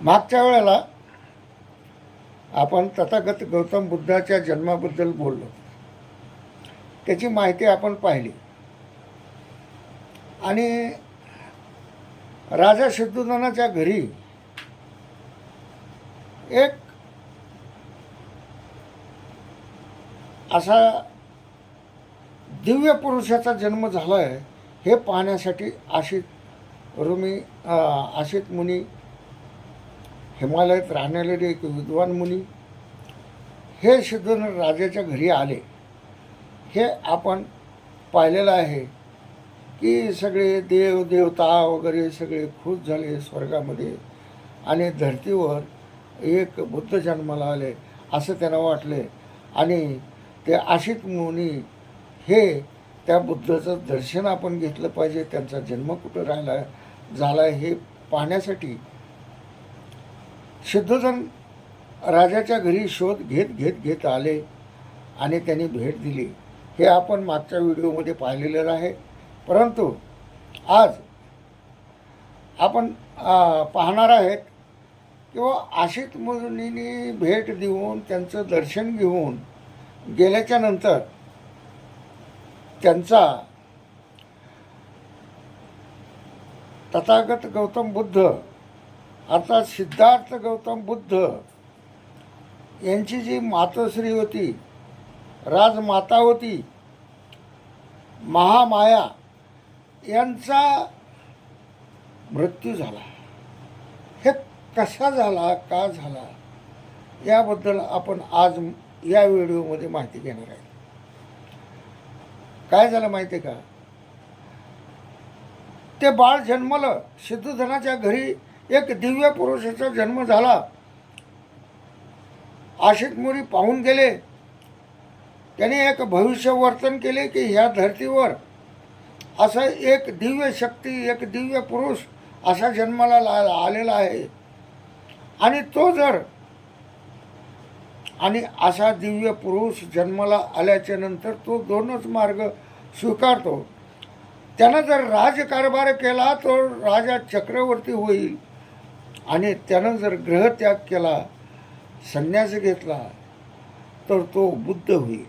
मागच्या वेळेला आपण तथागत गौतम बुद्धाच्या जन्माबद्दल बोललो. त्याची माहिती आपण पाहिली. आणि राजा सिद्धूधनाच्या घरी एक असा दिव्य पुरुषाचा जन्म झाला आहे हे पाहण्यासाठी आशित रुमी आशित मुनी हिमालयात राहणारे एक विद्वान मुनी हे सिद्धन राजाच्या घरी आले. हे आपण पाहिलेलं आहे की सगळे देव देवता वगैरे सगळे खुश झाले स्वर्गामध्ये आणि धर्तीवर एक बुद्ध जन्माला आले असं त्यांना वाटले. आणि ते आशित मुनी हे त्या बुद्धाचं दर्शन आपण घेतलं पाहिजे त्यांचा जन्म कुठं राहिला झाला हे पाहण्यासाठी सिद्धजन राजाच्या घरी शोध घेत घेत घेत आले आणि त्यांनी भेट दिली. हे आपण मागच्या व्हिडिओमध्ये पाहिलेलं आहे. परंतु आज आपण पाहणार आहेत किंवा आशित मुनींनी भेट देऊन त्यांचं दर्शन घेऊन गेल्याच्यानंतर त्यांचा तथागत गौतम बुद्ध अर्थात सिद्धार्थ गौतम बुद्ध यांची जी मातोश्री होती राजमाता होती महामाया यांचा मृत्यू झाला. हे कसा झाला का झाला याबद्दल आपण आज या व्हिडिओमध्ये माहिती घेणार आहे. काय झालं माहिती आहे का? ते बाळ जन्मलं सिद्धूधनाच्या घरी एक दिव्य पुरुषाचा जन्म झाला. आशित मुरी पाहून गेले. त्याने एक भविष्य वर्तन केले की ह्या धर्तीवर असा एक दिव्य शक्ती एक दिव्य पुरुष असा जन्माला ला- आलेला आहे. आणि तो जर आणि असा दिव्य पुरुष जन्माला आल्याच्यानंतर तो दोनच मार्ग स्वीकारतो. त्यानं जर राजकारभार केला तो राजा चक्रवर्ती होईल. आणि त्यानं जर ग्रहत्याग केला संन्यास घेतला तर तो बुद्ध होईल.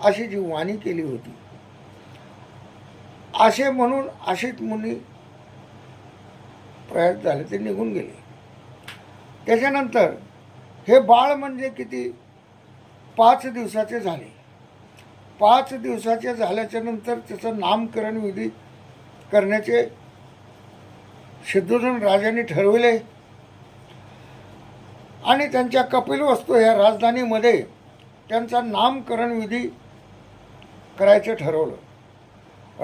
अशी जी वाणी केली होती. असे म्हणून अशीच मुनी प्रयास झाले ते निघून गेले. त्याच्यानंतर हे बाळ म्हणजे किती? पाच दिवसाचे झाले. पाच दिवसाचे झाल्याच्यानंतर त्याचं नामकरण विधी करण्याचे सिद्धोधन राजांनी ठरविले. आणि त्यांच्या कपिलवस्तू ह्या राजधानीमध्ये त्यांचा नामकरण विधी करायचं ठरवलं.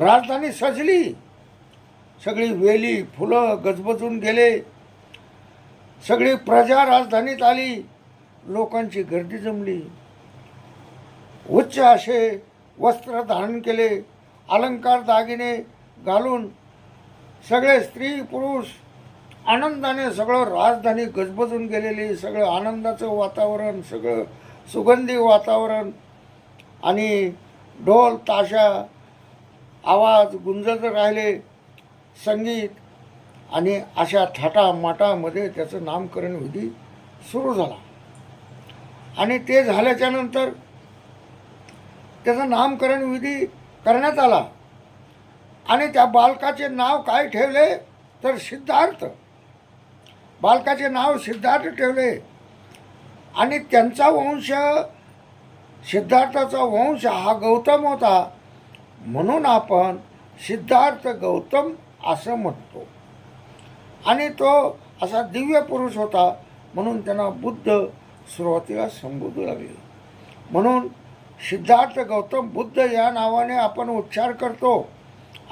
राजधानी सजली. सगळी वेली फुलं गजबजून गेले. सगळी प्रजा राजधानीत आली. लोकांची गर्दी जमली. उच्च असे वस्त्र धारण केले. अलंकार दागिने घालून सगळे स्त्री पुरुष आनंदाने सगळं राजधानी गजबजून गेलेली सगळं आनंदाचं वातावरण सगळं सुगंधी वातावरण आणि ढोल ताशा आवाज गुंजत राहिले संगीत आणि अशा थाटामाटामध्ये त्याचं नामकरण विधी सुरू झाला. आणि ते झाल्याच्यानंतर त्याचं नामकरण विधी करण्यात आला. आणि त्या बालकाचे नाव काय ठेवले? तर सिद्धार्थ. बालकाचे नाव सिद्धार्थ ठेवले. आणि त्यांचा वंश सिद्धार्थाचा वंश हा गौतम होता. म्हणून आपण सिद्धार्थ गौतम असं म्हणतो. आणि तो असा दिव्य पुरुष होता. म्हणून त्यांना बुद्ध सुरुवातीला संबोधू लागले. म्हणून सिद्धार्थ गौतम बुद्ध या नावाने आपण उच्चार करतो.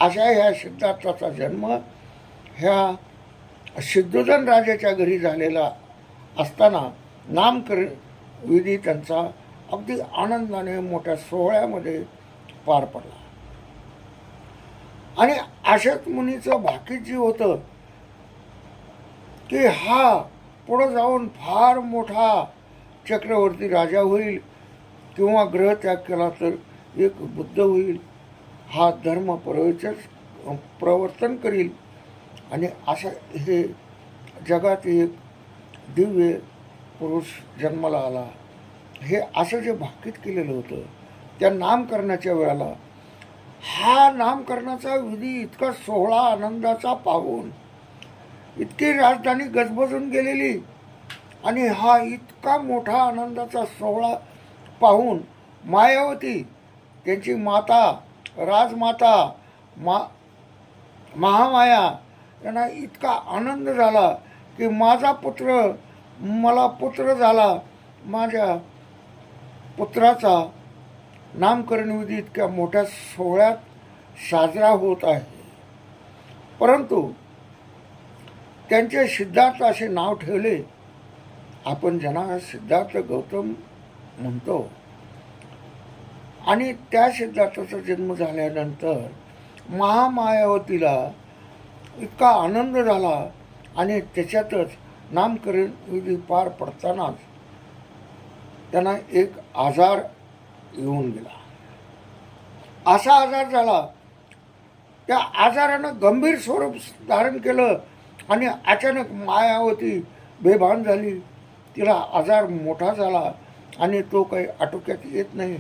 अशा ह्या सिद्धार्थाचा जन्म ह्या सिद्धोधन राजाच्या घरी झालेला असताना नामकरण विधी त्यांचा अगदी आनंदाने मोठ्या सोहळ्यामध्ये पार पडला. आणि अशाच मुनीचं भाकीत जी होतं की हा पुढं जाऊन फार मोठा चक्रवर्ती राजा होईल किंवा ग्रह त्याग केला तर एक बुद्ध होईल. हा धर्म प्रवचन प्रवर्तन करील. आणि असं हे जगात एक दिव्य पुरुष जन्माला आला. हे असं जे भाकीत केलेलं होतं त्या नामकरणाच्या वेळेला हा नामकरणाचा विधी इतका सोहळा आनंदाचा पाहून इतकी राजधानी गजबजून गेलेली. आणि हा इतका मोठा आनंदाचा सोहळा पाहून मायावती त्यांची माता राजमाता मा महामाया यांना इतका आनंद झाला की माझा पुत्र मला पुत्र झाला. माझ्या पुत्राचा नामकरण विधी इतक्या मोठ्या सोहळ्यात साजरा होत आहे. परंतु त्यांचे सिद्धार्थ असे नाव ठेवले. आपण ज्यांना सिद्धार्थ गौतम म्हणतो आणि त्या सिद्धार्थाचा जन्म झाल्यानंतर महामायावतीला इतका आनंद झाला आणि त्याच्यातच नामकरण विधी पार पडतानाच त्यांना एक आजार येऊन गेला. असा आजार झाला. त्या आजारानं गंभीर स्वरूप धारण केलं आणि अचानक मायावती बेभान झाली. तिला आजार मोठा झाला आणि तो काही आटोक्यात येत नाही.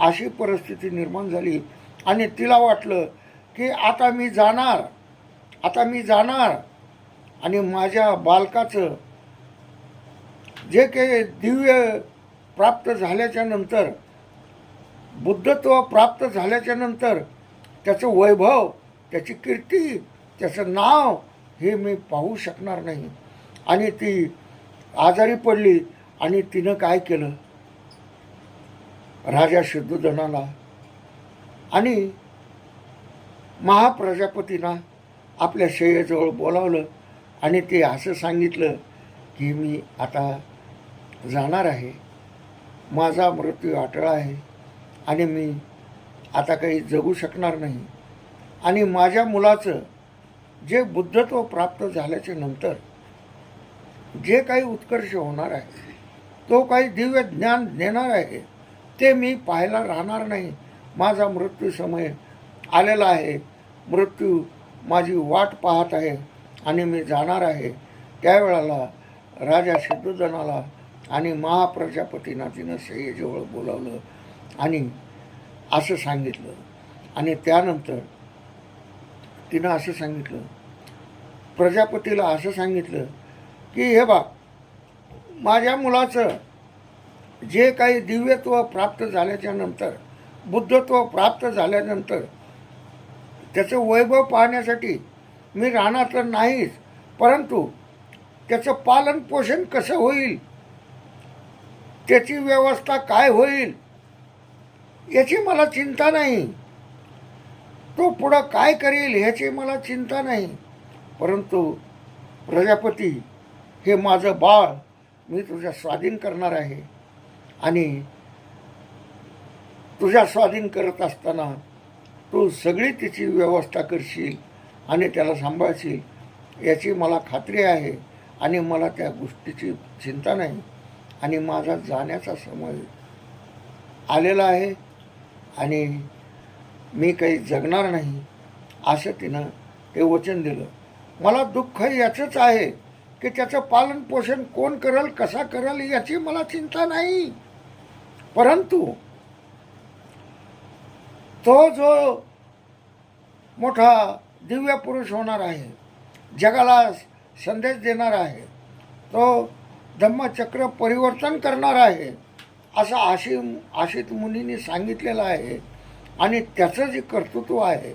अशी परिस्थिती निर्माण झाली. आणि तिला वाटलं की आता मी जाणार आता मी जाणार. आणि माझ्या बालकाचं जे काही दिव्य प्राप्त झाल्याच्यानंतर बुद्धत्व प्राप्त झाल्याच्यानंतर त्याचं वैभव त्याची कीर्ती त्याचं नाव हे मी पाहू शकणार नाही. आणि ती आजारी पडली आणि तिनं काय केलं? राजा सिद्धूधनाला आणि महाप्रजापतींना आपल्या शय्येजवळ बोलावलं आणि ते असं सांगितलं की मी आता जाणार आहे. माझा मृत्यू अटळ आहे आणि मी आता काही जगू शकणार नाही. आणि माझ्या मुलाचं जे बुद्धत्व प्राप्त झाल्याच्यानंतर जे काही उत्कर्ष होणार आहे तो काही दिव्य ज्ञान देणार आहे ते मी पाहायला राहणार नाही. माझा मृत्यू समय आलेला आहे. मृत्यू माझी वाट पाहत आहे आणि मी जाणार आहे. त्यावेळेला राजा सिद्धोधनाला आणि महाप्रजापतींना तिनं सह्येजवळ बोलावलं आणि असं सांगितलं. आणि त्यानंतर तिनं असं सांगितलं. प्रजापतीला असं सांगितलं की हे बा माझ्या मुलाचं जे काही दिव्यत्व प्राप्त झाल्याच्यानंतर बुद्धत्व प्राप्त झाल्यानंतर त्याचं वैभव पाहण्यासाठी मी राहणार तर नाहीच परंतु त्याचं पालनपोषण कसं होईल? त्याची व्यवस्था काय होईल? याची मला चिंता नाही. तो पुढं काय करेल ह्याची मला चिंता नाही. परंतु प्रजापती हे माझं बाळ मी तुझ्या स्वाधीन करणार आहे. आणि तुझ्या स्वाधीन करत असताना तू सगळी तिची व्यवस्था करशील आणि त्याला सांभाळशील याची मला खात्री आहे आणि मला त्या गोष्टीची चिंता नाही. आणि माझा जाण्याचा समय आलेला आहे आणि मी काही जगणार नाही असं तिनं ते वचन दिलं. मला दुःख याचंच आहे की त्याचं पालनपोषण कोण करल कसा करल याची मला चिंता नाही. परंतु तो जो मोठा दिव्य पुरुष होणार आहे जगाला संदेश देणार आहे तो धम्मचक्र परिवर्तन करणार आहे असं आशी आशित मुनींनी सांगितलेलं आहे. आणि त्याचं जे कर्तृत्व आहे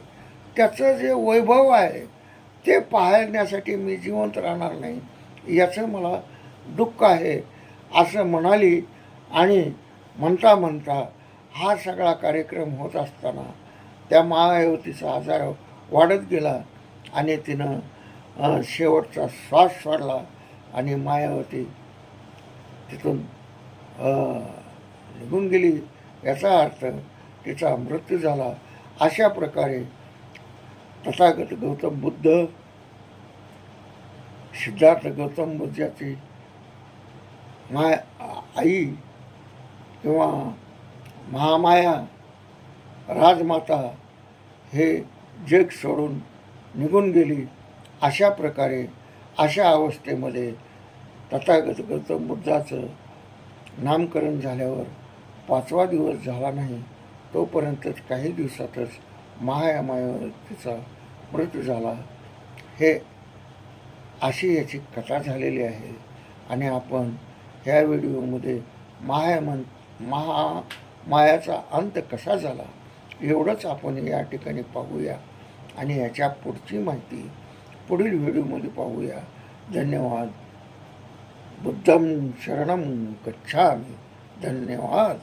त्याचं जे वैभव आहे ते पाहण्यासाठी मी जिवंत राहणार नाही याचं मला दुःख आहे असं म्हणाली. आणि म्हणता म्हणता हा सगळा कार्यक्रम होत असताना त्या महायुतीचा आजार वाढत गेला आणि तिनं शेवटचा श्वास सोडला आणि मायावती तिथून निघून गेली. याचा अर्थ तिचा मृत्यू झाला. अशा प्रकारे तथागत गौतम बुद्ध सिद्धार्थ गौतम बुद्धाची माय आई किंवा महामाया राजमाता हे जग सोडून निघून गेली अशा प्रकारे अशा अवस्थेमध्ये तथागत गौतम बुद्धाचं नामकरण झाल्यावर पाचवा दिवस झाला नाही तोपर्यंतच काही दिवसातच महायामायाचा मृत्यू झाला. हे अशी याची कथा झालेली आहे आणि आपण ह्या व्हिडिओमध्ये महायामन महा मायाचा अंत कसा झाला एवढंच आपण या ठिकाणी पाहूया. आणि याच्या पुढची माहिती पुढील व्हिडिओमध्ये पाहूया. धन्यवाद. बुद्धम शरणम गच्छामी. धन्यवाद.